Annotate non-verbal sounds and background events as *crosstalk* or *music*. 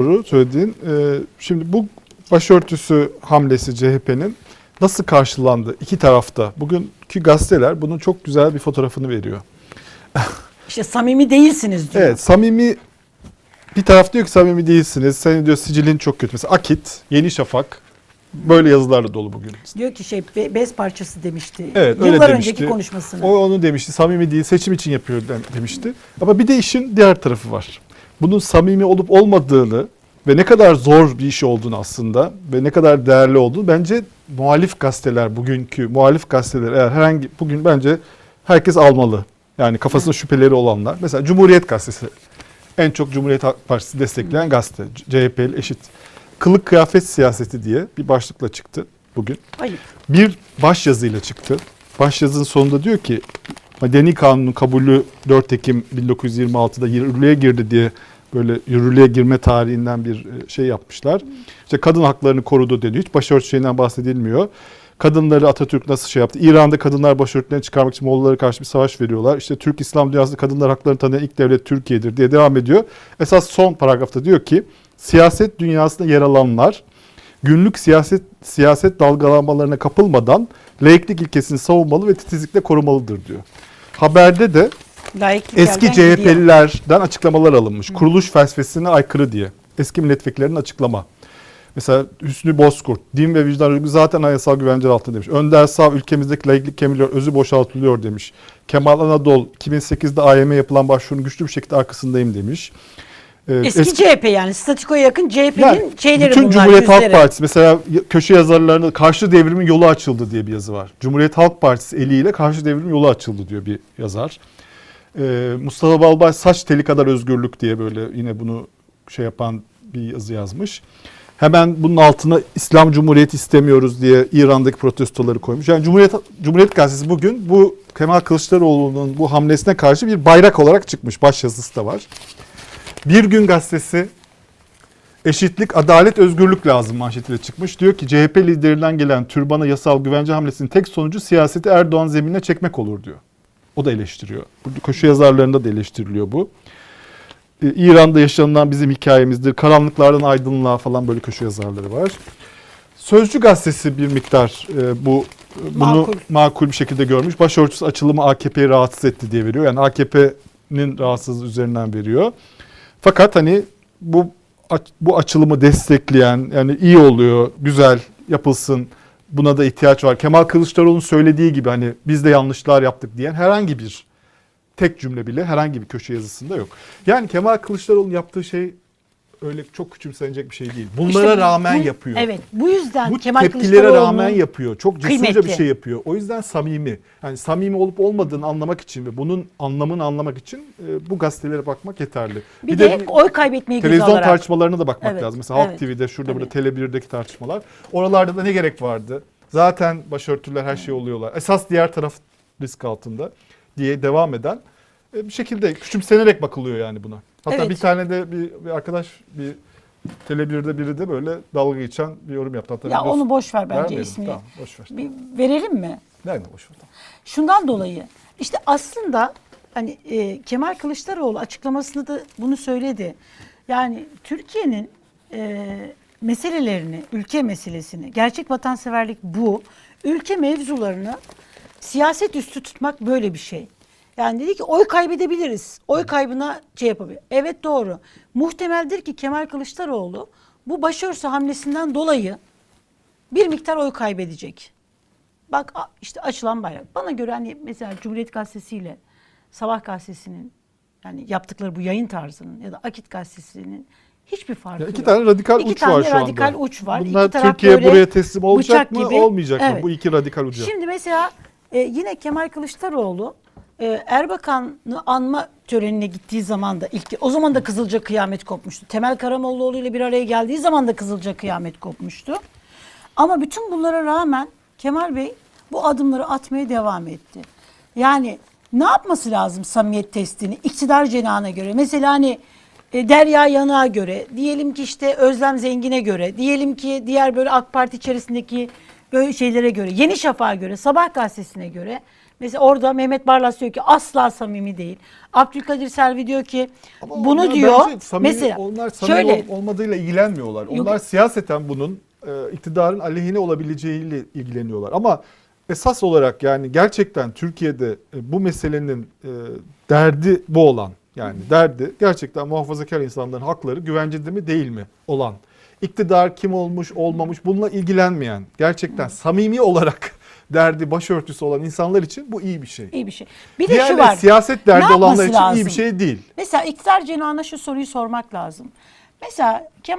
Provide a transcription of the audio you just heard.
Doğru söylediğin. Ee, şimdi bu başörtüsü hamlesi CHP'nin nasıl karşılandı iki tarafta? Bugünkü gazeteler bunun çok güzel bir fotoğrafını veriyor. *laughs* İşte samimi değilsiniz diyor. Evet samimi bir taraf diyor ki samimi değilsiniz. Senin diyor sicilin çok kötü. Mesela Akit, Yeni Şafak böyle yazılarla dolu bugün. Diyor ki şey be- bez parçası demişti. Evet öyle Yıllar demişti. önceki konuşmasını. O onu demişti. Samimi değil, seçim için yapıyor de- demişti. Ama bir de işin diğer tarafı var. Bunun samimi olup olmadığını ve ne kadar zor bir iş olduğunu aslında ve ne kadar değerli olduğunu bence muhalif gazeteler bugünkü muhalif gazeteler eğer herhangi bugün bence herkes almalı. Yani kafasında şüpheleri olanlar. Mesela Cumhuriyet Gazetesi en çok Cumhuriyet Halk Partisi destekleyen gazete. CHP'li eşit. Kılık kıyafet siyaseti diye bir başlıkla çıktı bugün Ayıp. bir başyazıyla çıktı. Başyazının sonunda diyor ki Medeni Kanunun kabulü 4 Ekim 1926'da yürürlüğe girdi diye böyle yürürlüğe girme tarihinden bir e, şey yapmışlar. İşte kadın haklarını korudu dedi. Hiç başörtü şeyinden bahsedilmiyor. Kadınları Atatürk nasıl şey yaptı? İran'da kadınlar başörtülerini çıkarmak için Moğollara karşı bir savaş veriyorlar. İşte Türk İslam dünyasında kadınlar haklarını tanıyan ilk devlet Türkiye'dir diye devam ediyor. Esas son paragrafta diyor ki siyaset dünyasında yer alanlar günlük siyaset siyaset dalgalanmalarına kapılmadan laiklik ilkesini savunmalı ve titizlikle korumalıdır diyor. Haberde de eski. CHP'lilerden açıklamalar alınmış. Kuruluş felsefesine aykırı diye. Eski milletvekillerinin açıklama. Mesela Hüsnü Bozkurt, din ve vicdan örgütü zaten anayasal güvence altında demiş. Önder Sağ ülkemizdeki laiklik kemiliyor, özü boşaltılıyor demiş. Kemal Anadolu 2008'de AYM yapılan başvurunun güçlü bir şekilde arkasındayım demiş. Ee, Eski, CHP yani statikoya yakın CHP'nin yani şeyleri bütün bunlar. Cumhuriyet Halk yüzleri. Partisi mesela köşe yazarlarında karşı devrimin yolu açıldı diye bir yazı var. Cumhuriyet Halk Partisi eliyle karşı devrimin yolu açıldı diyor bir yazar. Ee, Mustafa Balbay saç teli kadar özgürlük diye böyle yine bunu şey yapan bir yazı yazmış. Hemen bunun altına İslam Cumhuriyeti istemiyoruz diye İran'daki protestoları koymuş. Yani Cumhuriyet Cumhuriyet Gazetesi bugün bu Kemal Kılıçdaroğlu'nun bu hamlesine karşı bir bayrak olarak çıkmış. Başyazısı da var. Bir Gün Gazetesi Eşitlik, adalet, özgürlük lazım manşetiyle çıkmış. Diyor ki CHP liderinden gelen türbana yasal güvence hamlesinin tek sonucu siyaseti Erdoğan zeminine çekmek olur diyor. O da eleştiriyor. Köşe yazarlarında da eleştiriliyor bu. Ee, İran'da yaşanılan bizim hikayemizdir. Karanlıklardan aydınlığa falan böyle köşe yazarları var. Sözcü gazetesi bir miktar e, bu e, bunu Makul. makul. bir şekilde görmüş. Başörtüsü açılımı AKP'yi rahatsız etti diye veriyor. Yani AKP'nin rahatsızlığı üzerinden veriyor. Fakat hani bu bu açılımı destekleyen yani iyi oluyor, güzel yapılsın. Buna da ihtiyaç var. Kemal Kılıçdaroğlu'nun söylediği gibi hani biz de yanlışlar yaptık diyen herhangi bir tek cümle bile herhangi bir köşe yazısında yok. Yani Kemal Kılıçdaroğlu'nun yaptığı şey öyle çok küçümsenecek bir şey değil. Bunlara İşte bu- rağmen bu- yapıyor. Evet bu yüzden Bu Kemal tepkilere rağmen yapıyor. Çok cesurca kıymetli. bir şey yapıyor. O yüzden samimi. Yani samimi olup olmadığını anlamak için ve bunun anlamını anlamak için e, bu gazetelere bakmak yeterli. bir, de, oy kaybetmeyi göze televizyon alarak. tartışmalarına da bakmak Evet, lazım. Mesela Halk evet. TV'de şurada burada Tabii. Tele 1'deki tartışmalar. Oralarda da ne gerek vardı? Zaten başörtüler her şey oluyorlar. Esas diğer taraf risk altında diye devam eden e, bir şekilde küçümsenerek bakılıyor yani buna. Hatta Evet. bir tane de bir, bir arkadaş bir Tele 1'de biri de böyle dalga geçen bir yorum yaptı. Hatta Ya bir onu boş ver bence Vermeyelim. ismini. Tamam boş ver. Bir verelim mi? Verme boş ver. Tamam. Şundan dolayı işte aslında hani e, Kemal Kılıçdaroğlu açıklamasında da bunu söyledi. Yani Türkiye'nin e, meselelerini, ülke meselesini, gerçek vatanseverlik bu. Ülke mevzularını siyaset üstü tutmak böyle bir şey. Yani dedi ki oy kaybedebiliriz. Oy kaybına şey yapabilir. Evet doğru. Muhtemeldir ki Kemal Kılıçdaroğlu bu başörtüsü hamlesinden dolayı bir miktar oy kaybedecek. Bak işte açılan bayrak. Bana göre hani mesela Cumhuriyet Gazetesi ile Sabah Gazetesi'nin yani yaptıkları bu yayın tarzının ya da Akit Gazetesi'nin hiçbir farkı Ya iki yok. tane radikal İki uç tane var şu radikal anda. uç var. Bunlar İki Türkiye buraya teslim olacak mı, gibi. olmayacak mı? Evet. Bu iki radikal ucu. Şimdi mesela e, yine Kemal Kılıçdaroğlu e, Erbakan'ı anma törenine gittiği zaman da ilk o zaman da Kızılca kıyamet kopmuştu. Temel Karamollaoğlu ile bir araya geldiği zaman da Kızılca kıyamet kopmuştu. Ama bütün bunlara rağmen Kemal Bey bu adımları atmaya devam etti. Yani ne yapması lazım samimiyet testini iktidar cenahına göre? Mesela hani e, Derya Yanık'a göre, diyelim ki işte Özlem Zengin'e göre, diyelim ki diğer böyle AK Parti içerisindeki böyle şeylere göre, Yeni Şafak'a göre, Sabah gazetesine göre Mesela orada Mehmet Barlas diyor ki asla samimi değil. Abdülkadir Selvi diyor ki Ama bunu onlar diyor. bence samimi- mesela onlar samimi şöyle olup olmadığıyla ilgilenmiyorlar. Yok. Onlar siyaseten bunun e, iktidarın aleyhine olabileceğiyle ilgileniyorlar. Ama esas olarak yani gerçekten Türkiye'de e, bu meselenin e, derdi bu olan yani derdi gerçekten muhafazakar insanların hakları güvencede mi değil mi olan. İktidar kim olmuş olmamış bununla ilgilenmeyen gerçekten samimi olarak derdi başörtüsü olan insanlar için bu iyi bir şey. iyi bir şey. Bir de Diğer şu var. siyaset derdi olanlar için iyi lazım? bir şey değil. Mesela iktidar cenahına şu soruyu sormak lazım. Mesela Kemal